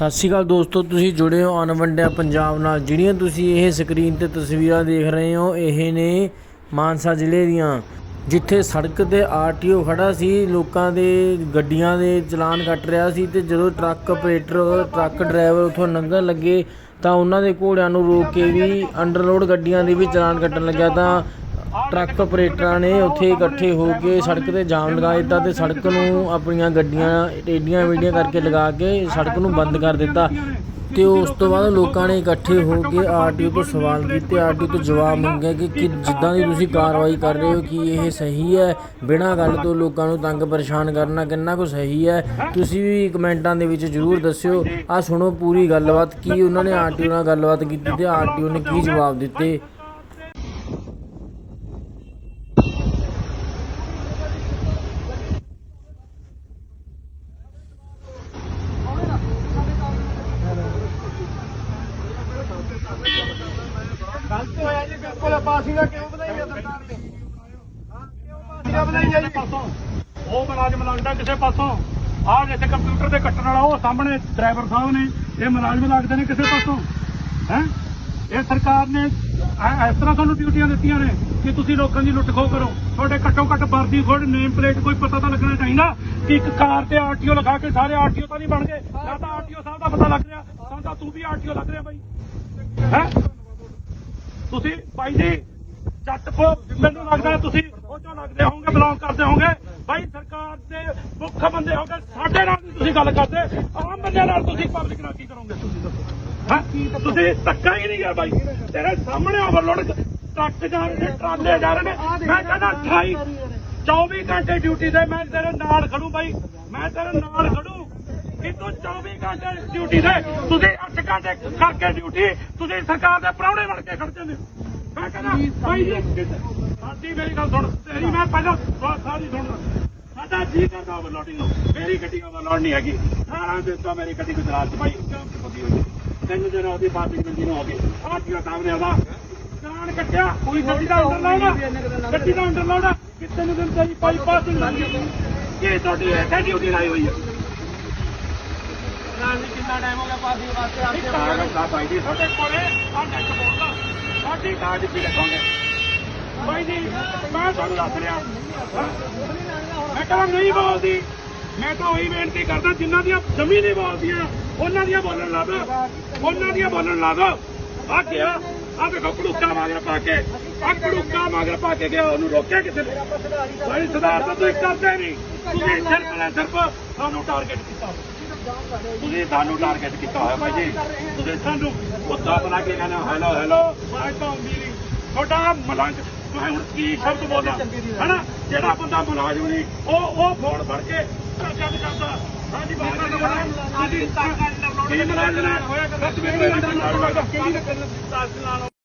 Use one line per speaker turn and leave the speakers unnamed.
ਸਤਿ ਸ਼੍ਰੀ ਅਕਾਲ ਦੋਸਤੋ, ਤੁਸੀਂ ਜੁੜੇ ਹੋ ਅਨਵੰਡਿਆ ਪੰਜਾਬ ਨਾਲ। ਜਿਹੜੀਆਂ ਤੁਸੀਂ ਇਹ ਸਕਰੀਨ ਤੇ ਤਸਵੀਰਾਂ ਦੇਖ ਰਹੇ ਹੋ, ਇਹ ਨੇ ਮਾਨਸਾ ਜ਼ਿਲ੍ਹੇ ਦੀਆਂ, ਜਿੱਥੇ ਸੜਕ ਤੇ ਆਰਟੀਓ ਖੜਾ ਸੀ, ਲੋਕਾਂ ਦੇ ਗੱਡੀਆਂ ਦੇ ਚਲਾਨ ਕੱਟ ਰਿਹਾ ਸੀ ਤੇ ਜਦੋਂ ਟਰੱਕ ਆਪਰੇਟਰ, ਟਰੱਕ ਡਰਾਈਵਰ ਉਥੋਂ ਲੰਘਣ ਲੱਗੇ ਤਾਂ ਉਹਨਾਂ ਦੇ ਘੋੜਿਆਂ ਨੂੰ ਰੋਕ ਕੇ ਵੀ ਅੰਡਰਲੋਡ ਗੱਡੀਆਂ ਦੇ ਵੀ ਚਲਾਨ ਕੱਟਣ ਲੱਗਿਆ ਤਾਂ ਟਰੱਕ ਆਪਰੇਟਰਾਂ ਨੇ ਉੱਥੇ ਇਕੱਠੇ ਹੋ ਕੇ ਸੜਕ ਤੇ ਜਾਮ ਲਗਾ ਦਿੱਤਾ ਤੇ ਸੜਕ ਨੂੰ ਆਪਣੀਆਂ ਗੱਡੀਆਂ, ਟੇਡੀਆਂ ਵੀਡੀਆਂ ਕਰਕੇ ਲਗਾ ਕੇ ਸੜਕ ਨੂੰ ਬੰਦ ਕਰ ਦਿੱਤਾ। ਤੇ ਉਸ ਤੋਂ ਬਾਅਦ ਲੋਕਾਂ ਨੇ ਇਕੱਠੇ ਹੋ ਕੇ ਆਰਟੀਓ ਤੋਂ ਸਵਾਲ ਕੀਤੇ। ਆਰਟੀਓ ਤੋਂ ਜਵਾਬ ਮੰਗਿਆ ਕਿ ਕਿ ਜਿੱਦਾਂ ਦੀ ਤੁਸੀਂ ਕਾਰਵਾਈ ਕਰ ਰਹੇ ਹੋ ਕਿ ਇਹ ਸਹੀ ਹੈ? ਬਿਨਾਂ ਗੱਲ ਤੋਂ ਲੋਕਾਂ ਨੂੰ ਤੰਗ ਪਰੇਸ਼ਾਨ ਕਰਨਾ ਕਿੰਨਾ ਕੁ ਸਹੀ ਹੈ? ਤੁਸੀਂ ਵੀ ਕਮੈਂਟਾਂ ਦੇ ਵਿੱਚ ਜਰੂਰ ਦੱਸਿਓ। ਆ ਸੁਣੋ ਪੂਰੀ ਗੱਲਬਾਤ। ਕੀ ਉਹਨਾਂ ਨੇ ਆਰਟੀਓ ਨਾਲ ਗੱਲਬਾਤ ਕੀਤੀ ਤੇ ਆਰਟੀਓ ਨੇ ਕੀ ਜਵਾਬ ਦਿੱਤੇ?
ਗਲਤ ਹੋਇਆ ਜੀ, ਬਿਲਕੁਲ ਪਾਸੀਆਂ ਕਿਉਂ ਬਣਾਈ ਹੈ ਸਰਕਾਰ ਨੇ? ਹਾਂ, ਕਿਉਂ ਪਾਸੀਆਂ ਬਣਾਈ ਹੈ ਜੀ?
ਪਾਸੋਂ ਉਹ ਮੁਲਾਜ਼ਮ ਲੱਗਦਾ ਕਿਸੇ ਪਾਸੋਂ। ਆਹ ਜਿੱਥੇ ਕੰਪਿਊਟਰ ਤੇ ਕੱਟਣ ਵਾਲਾ, ਉਹ ਸਾਹਮਣੇ ਡਰਾਈਵਰ ਸਾਹਿਬ ਨੇ, ਇਹ ਮੁਲਾਜ਼ਮ ਲੱਗਦੇ ਨੇ ਕਿਸੇ ਪਾਸੋਂ। ਹੈ? ਇਹ ਸਰਕਾਰ ਨੇ ਇਸ ਤਰ੍ਹਾਂ ਤੁਹਾਨੂੰ ਡਿਊਟੀਆਂ ਦਿੱਤੀਆਂ ਨੇ ਕਿ ਤੁਸੀਂ ਲੋਕਾਂ ਦੀ ਲੁੱਟ ਖੋਹ ਕਰੋ। ਤੁਹਾਡੇ ਘੱਟੋ ਘੱਟ ਵਰਦੀ ਖੋੜ ਨੇਮ ਪਲੇਟ ਕੋਈ ਪਤਾ ਤਾਂ ਲੱਗਣਾ ਚਾਹੀਦਾ ਕਿ ਇੱਕ ਕਾਰ ਤੇ ਆਰਟੀਓ ਲਗਾ ਕੇ ਸਾਰੇ ਆਰਟੀਓ ਤਾਂ ਨਹੀਂ ਬਣ ਗਏ। ਜਾਂ ਤਾਂ ਆਰਟੀਓ ਸਾਹਿਬ ਦਾ ਪਤਾ ਲੱਗ ਰਿਹਾ ਤਾਂ ਤਾਂ ਤੂੰ ਵੀ ਆਰਟੀਓ ਲੱਗ ਰਿਹਾ ਬਾਈ। ਹੈ? ਤੁਸੀਂ ਭਾਈ ਜੀ ਜੱਟ ਕੋ ਮੈਨੂੰ ਲੱਗਦਾ ਤੁਸੀਂ ਉਹ ਚੋਂ ਲੱਗਦੇ ਹੋਵੋਗੇ ਬਿਲੋਂਗ ਕਰਦੇ ਹੋਵੋਗੇ। ਭਾਈ ਸਰਕਾਰ ਦੇ ਮੁੱਖ ਬੰਦੇ ਹੋਗੇ ਸਾਡੇ ਨਾਲ ਨਹੀਂ ਤੁਸੀਂ ਗੱਲ ਕਰਦੇ ਆਮ ਬੰਦਿਆਂ ਨਾਲ ਤੁਸੀਂ ਪਬਲਿਕ ਨਾਲ ਕੀ ਕਰੋਗੇ? ਤੁਸੀਂ ਦੱਸੋ ਹਾਂ? ਤੁਸੀਂ ਧੱਕਾ ਹੀ ਨਹੀਂ ਗਿਆ ਭਾਈ ਤੇਰੇ ਸਾਹਮਣੇ ਓਵਰਲੋਡ ਟਰੱਕ ਜਾ ਰਹੇ ਨੇ ਟਰਾਲੇ ਜਾ ਰਹੇ ਨੇ। ਮੈਂ ਕਹਿੰਦਾ 28 24 ਘੰਟੇ ਡਿਊਟੀ ਤੇ ਮੈਂ ਤੇਰੇ ਨਾਲ ਖੜੂ ਭਾਈ ਮੈਂ ਤੇਰੇ ਨਾਲ ਖੜੂ। 24 ਘੰਟੇ ਡਿਊਟੀ ਤੇ। ਤੁਸੀਂ 8 ਘੰਟੇ ਕਰਕੇ ਡਿਊਟੀ ਤੁਸੀਂ ਸਰਕਾਰ ਦੇ ਪ੍ਰਾਹੁਣੇ ਬਣ ਕੇ ਖੜ ਜਾਂਦੇ ਹੋ। ਮੈਂ ਕਹਿੰਦਾ ਭਾਈ ਜੀ। ਸਾਡੀ ਮੇਰੀ ਗੱਲ ਸੁਣ। ਤੇਰੀ ਮੈਂ ਪਹਿਲਾਂ ਸਵਾ- ਸਾਰੀ ਸੁਣ ਸਾਡਾ ਜੀ ਕਰਦਾ ਓਵਰਲੋਡਿੰਗ ਨੂੰ। ਮੇਰੀ ਗੱਡੀ ਓਵਰਲੋਡ ਨਹੀਂ ਹੈਗੀ। ਸਾਰਾ ਦਿੱਤਾ ਮੇਰੀ ਗੱਡੀ ਗੁਜਰਾਤ ਚ ਭਾਈ ਹੋਈ ਤਿੰਨ ਦਿਨ ਉਹਦੀ ਪਾਰਟੀ ਬੰਦੀ ਨੂੰ ਹੋ ਗਈ। ਆਜੀਓ ਸਾਹਮਣੇ ਆਦਾ ਚਲਾਨ ਕੱਟਿਆ। ਕੋਈ ਗੱਡੀ ਦਾ ਅੰਡਰ ਲਾਉਣਾ। ਗੱਡੀ ਦਾ ਅੰਡਰ ਲਾਉਣਾ। ਕਿਤੇ ਨੂੰ ਦਿਨ ਚਾਹੀ ਪਾਈ ਪਾਸਿੰਗ ਲੱਗੀ ਕੀ ਤੁਹਾਡੀ ਇੱਥੇ ਡਿਊਟੀ ਲਾਈ ਹੋਈ ਹੈ
ਕਿੰਨਾ ਟਾਈਮ ਹੋ ਗਿਆ ਪਾਸੀ ਵਾਸਤੇ
ਇੱਕ ਕਾਗਜ਼ ਦਾ ਭਾਈ ਜੀ। ਤੁਹਾਡੇ ਕੋਲੇ ਆ ਨੈਟ ਬੋਲਦਾ ਸਾਡੀ ਕਾਰਡ ਵੀ ਲਿਖਾਉਂਗੇ ਭਾਈ ਜੀ ਮੈਂ ਤੁਹਾਨੂੰ ਦੱਸ ਰਿਹਾ। ਹਾਂ। ਮੈਂ ਕਹਿੰਦਾ ਨਹੀਂ ਬੋਲਦੀ। ਮੈਂ ਤਾਂ ਉਹੀ ਬੇਨਤੀ ਕਰਦਾ ਜਿਨ੍ਹਾਂ ਦੀਆਂ ਜ਼ਮੀਨ ਨਹੀਂ ਬੋਲਦੀਆਂ ਉਹਨਾਂ ਦੀਆਂ ਬੋਲਣ ਲਾ ਦੋ ਉਹਨਾਂ ਦੀਆਂ ਬੋਲਣ ਲਾ ਦੋ ਆ ਗਿਆ ਆ ਦੇਖੋ ਕੜੂਕਾ ਮਾਗਰ ਪਾ ਕੇ ਆ ਕੜੂਕਾ ਮਾਗਰ ਪਾ ਕੇ ਗਿਆ ਉਹਨੂੰ ਰੋਕਿਆ ਕਿਸੇ ਨੇ? ਭਾਈ ਸਰਦਾਰ ਤਾਂ ਤੁਸੀਂ ਕਰਦੇ ਨਹੀਂ। ਤੁਸੀਂ ਸਿਰਫ ਸਿਰਫ ਸਾਨੂੰ ਟਾਰਗੇਟ ਕੀਤਾ। ਤੁਸੀਂ ਸਾਨੂੰ ਟਾਰਗੇਟ ਕੀਤਾ ਹੋਇਆ ਭਾਈ ਜੀ। ਤੁਸੀਂ ਸਾਨੂੰ ਉੱਤਾ ਬਣਾ ਕੇ ਕਹਿੰਦੇ ਹੈਲੋ ਹੈਲੋ ਮੈਂ ਤਾਂ ਮੇਰੀ ਤੁਹਾਡਾ ਮਲੰਗ। ਮੈਂ ਹੁਣ ਕੀ ਸ਼ਬਦ ਬੋਲਾਂ? ਹਨਾ? ਜਿਹੜਾ ਬੰਦਾ ਮੁਲਾਜ਼ਮ ਨਹੀਂ ਉਹ ਉਹ ਫੋਨ ਫੜ ਕੇ ਚੱਲ ਜਾਂਦਾ। ਹਾਂਜੀ ਬਾਬਾ ਜੀ ਤੁਸੀਂ ਕੀ ਮੁਲਾਜ਼ਮ ਹੋਇਆ ਕਰਦਾ ਕਿਹੜੀ